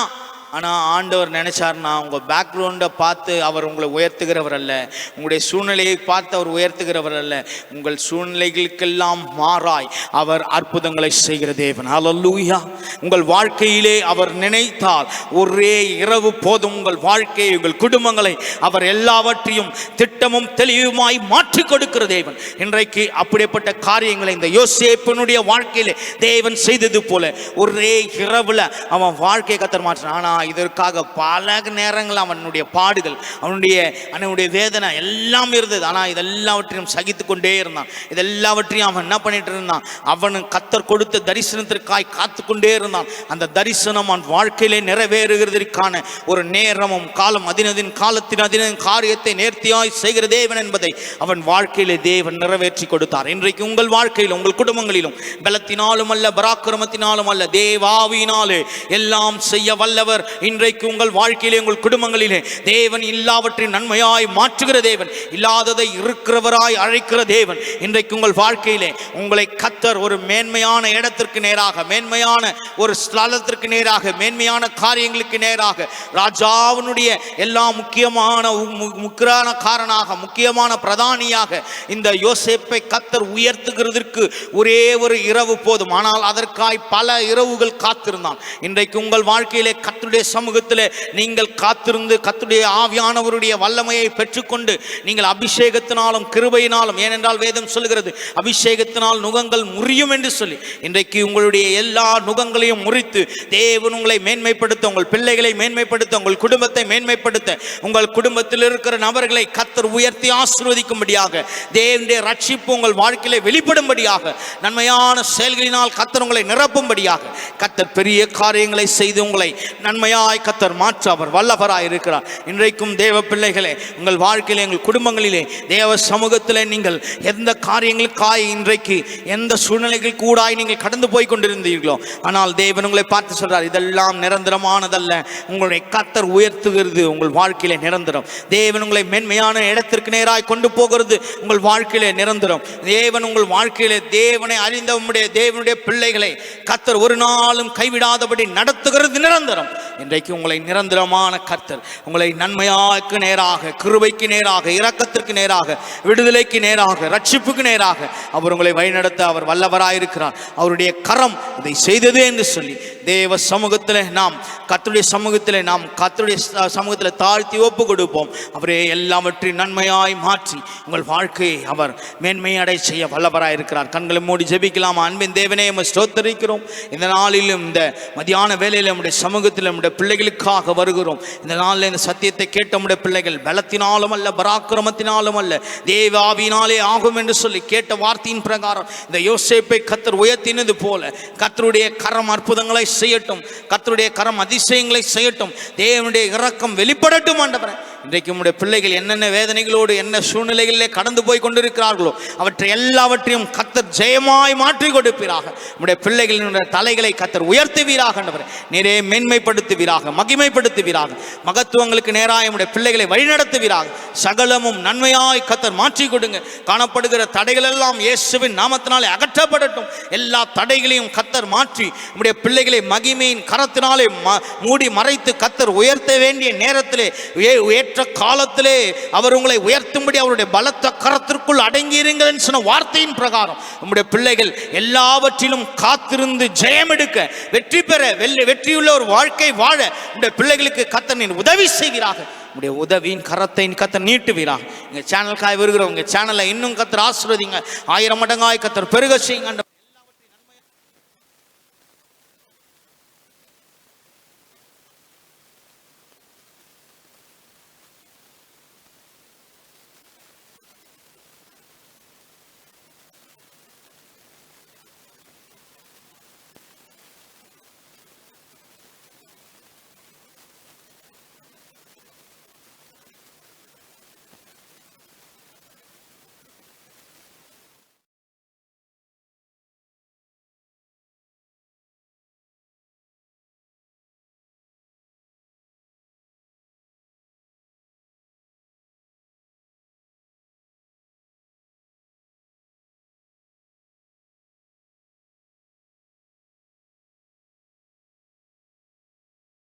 ஆனால் ஆண்டவர் நினைச்சார்னா உங்கள் பேக்ரவுண்டை பார்த்து அவர் உங்களை உயர்த்துகிறவர் அல்ல. உங்களுடைய சூழ்நிலையை பார்த்து அவர் உயர்த்துகிறவர் அல்ல. உங்கள் சூழ்நிலைகளுக்கெல்லாம் மாறாய் அவர் அற்புதங்களை செய்கிற தேவன். அலல்லூயா உங்கள் வாழ்க்கையிலே அவர் நினைத்தால் ஒரே இரவு போதும் உங்கள் வாழ்க்கையை உங்கள் குடும்பங்களை அவர் எல்லாவற்றையும் திட்டமும் தெளிவுமாய் மாற்றி கொடுக்கிற தேவன். இன்றைக்கு அப்படிப்பட்ட காரியங்களை இந்த யோசேப்பனுடைய வாழ்க்கையிலே தேவன் செய்தது போல ஒரே இரவில் அவன் வாழ்க்கையை கத்தர் மாற்றினான். ஆனால் இதற்காக பல நேரங்கள் அவனுடைய பாடுகள் அவனுடைய அவனுடைய வேதனை எல்லாம் இருந்தது. ஆனால் இதெல்லாவற்றையும் சகித்து கொண்டே இருந்தான். இதெல்லாவற்றையும் அவன் என்ன பண்ணிட்டு இருந்தான்? அவன் கத்தர் கொடுத்த தரிசனத்திற்காய் காத்து கொண்டே இருந்தான். அந்த தரிசனம் அவன் வாழ்க்கையிலே நிறைவேறுகிறதற்கான ஒரு நேரமும் காலம் அதினதின் காலத்தின் அதினின் காரியத்தை நேர்த்தியாய் செய்கிற தேவன் என்பதை அவன் வாழ்க்கையிலே தேவன் நிறைவேற்றி கொடுத்தார். இன்றைக்கு உங்கள் வாழ்க்கையிலும் உங்கள் குடும்பங்களிலும் பலத்தினாலும் அல்ல பராக்கிரமத்தினாலும் அல்ல தேவாவினாலே எல்லாம் செய்ய வல்லவர். இன்றைக்கு உங்கள் வாழ்க்கையிலே உங்கள் குடும்பங்களிலே தேவன் இல்லாவற்றின் நன்மையாய் மாற்றுகிற தேவன் இல்லாததை இருக்கிறவராய் அழைக்கிற தேவன் இன்றைக்கு உங்கள் வாழ்க்கையிலே உங்களை கத்தர் ஒரு மேன்மையான இடத்திற்கு நேராக மேன்மையான ஒரு ஸ்தலத்திற்கு நேராக மேன்மையான காரியங்களுக்கு நேராக ராஜாவினுடைய எல்லா முக்கியமான முக்கியமான காரணாக முக்கியமான பிரதானியாக இந்த யோசேப்பை கத்தர் உயர்த்துகிறதற்கு ஒரே ஒரு இரவு போதும். ஆனால் அதற்காய் பல இரவுகள் காத்திருந்தான். இன்றைக்கு உங்கள் வாழ்க்கையிலே கத்துடைய சமூகத்தில் நீங்கள் காத்திருந்து கத்துடைய ஆவியானவருடைய வல்லமையை பெற்றுக்கொண்டு நீங்கள் அபிஷேகத்தினாலும் கிருபையினாலும் ஏனென்றால் வேதம் சொல்லுகிறது அபிஷேகத்தினால் நுகங்கள் முறியும் என்று சொல்லி இன்றைக்கு உங்களுடைய எல்லா நுகங்களையும் முறித்து தேவன் உங்களை மேன்மைப்படுத்த உங்கள் பிள்ளைகளை மேன்மைப்படுத்த உங்கள் குடும்பத்தை மேன்மைப்படுத்த உங்கள் குடும்பத்தில் இருக்கிற நபர்களை கத்தர் உயர்த்தி ஆசிர்வதிக்கும்படியாக தேவனுடைய ரட்சிப்பு உங்கள் வாழ்க்கையிலே வெளிப்படும்படியாக நன்மையான செயல்களினால் கத்தர் உங்களை நிரப்பும்படியாக கத்தர் பெரிய காரியங்களை செய்து உங்களை நன்மை நன்மையாய் கத்தர் மாற்ற அவர் வல்லவராய் இருக்கிறார். இன்றைக்கும் தேவ பிள்ளைகளே உங்கள் வாழ்க்கையிலே எங்கள் குடும்பங்களிலே தேவ சமூகத்திலே நீங்கள் எந்த காரியங்களுக்காய் இன்றைக்கு எந்த சூழ்நிலைகள் கூடாய் நீங்கள் கடந்து போய் கொண்டிருந்தீர்களோ ஆனால் தேவன் உங்களை பார்த்து சொல்றார் இதெல்லாம் நிரந்தரமானதல்ல. உங்களுடைய கத்தர் உயர்த்துகிறது. உங்கள் வாழ்க்கையிலே நிரந்தரம். தேவன் உங்களை மென்மையான இடத்திற்கு நேராய் கொண்டு போகிறது. உங்கள் வாழ்க்கையிலே நிரந்தரம். தேவன் உங்கள் வாழ்க்கையிலே தேவனை அறிந்த உம்முடைய தேவனுடைய பிள்ளைகளை கத்தர் ஒரு நாளும் கைவிடாதபடி நடத்துகிறது நிரந்தரம். இன்றைக்கு உங்களை நிரந்தரமான கர்த்தர் உங்களை நன்மையாக்கு நேராக கிருபைக்கு நேராக இரக்கத்திற்கு நேராக விடுதலைக்கு நேராக ரட்சிப்புக்கு நேராக அவர் உங்களை வழிநடத்த அவர் வல்லவராயிருக்கிறார். அவருடைய கரம் இதை செய்தது என்று சொல்லி தேவ சமூகத்தில் நாம் கர்த்தருடைய சமூகத்தில் நாம் கத்துடைய சமூகத்தில் தாழ்த்தி ஒப்பு கொடுப்போம். அவரே எல்லாவற்றையும் நன்மையாய் மாற்றி உங்கள் வாழ்க்கையை அவர் மேன்மையடை செய்ய வல்லவராயிருக்கிறார். கண்களை மூடி ஜெபிக்கலாம்? அன்பின் தேவனே ஸ்தோத்தரிக்கிறோம். இந்த நாளிலும் இந்த மதியான வேலையில் நம்முடைய சமூகத்தில் நம்முடைய பிள்ளைகளுக்காக வருகிறோம். இந்த நாளில் இந்த சத்தியத்தை கேட்ட முடிய பிள்ளைகள் பலத்தினாலும் அல்ல பராக்கிரமத்தினாலும் அல்ல தேவாவினாலே ஆகும் என்று சொல்லி கேட்ட வார்த்தையின் பிரகாரம் இந்த யோசேப்பை கத்தர் உயர்த்தினது போல கத்தருடைய கரம் அற்புதங்களை செய்யட்டும் கத்தருடைய கரம் அதிசயங்களை செய்யட்டும் தேவனுடைய இறக்கம் வெளிப்படட்டும் ஆண்டவரே. இன்றைக்கு உம்முடைய பிள்ளைகள் என்னென்ன வேதனைகளோடு என்ன சூழ்நிலைகளிலே கடந்து போய் கொண்டிருக்கிறார்களோ அவற்றை எல்லாவற்றையும் கத்தர் ஜெயமாய் மாற்றி கொடுப்பீராக. உம்முடைய பிள்ளைகளினுடைய தலைகளை கத்தர் உயர்த்துவீராக நேரே மேன்மைப்படுத்துவீராக மகிமைப்படுத்துவீராக. மகத்துவங்களுக்கு நேராக உம்முடைய பிள்ளைகளை வழிநடத்துவீராக. சகலமும் நன்மையாய் கத்தர் மாற்றி கொடுங்க. காணப்படுகிற தடைகள் எல்லாம் இயேசுவின் நாமத்தினாலே அகற்றப்படட்டும். எல்லா தடைகளையும் கத்தர் மாற்றி உம்முடைய பிள்ளைகளை மகிமையின் கரத்தினாலே ம- மூடி மறைத்து கத்தர் உயர்த்த வேண்டிய நேரத்திலே ஏற்ற காலத்திலே அவர் உங்களை உயர்த்தும்படி அவருடைய பலத்த கரத்திற்குள் அடங்கியிருங்கள் என்று சொன்ன வார்த்தையின் பிரகாரம். நம்முடைய பிள்ளைகள் எல்லாவற்றிலும் காத்திருந்து ஜெயம் எடுக்க வெற்றி பெற வெள்ளி வெற்றியுள்ள ஒரு வாழ்க்கை வாழ நம்முடைய பிள்ளைகளுக்கு கத்தனின் உதவி செய்கிறார்கள் உடைய உதவியின் கரத்தை கத்தர் நீட்டுவீராக. எங்கள் சேனலுக்காக வருகிறோம் உங்கள் சேனலை இன்னும் கத்தர் ஆசிர்வதிங்க. ஆயிரம் மடங்காய் கத்தர் பெருக செய்யுங்க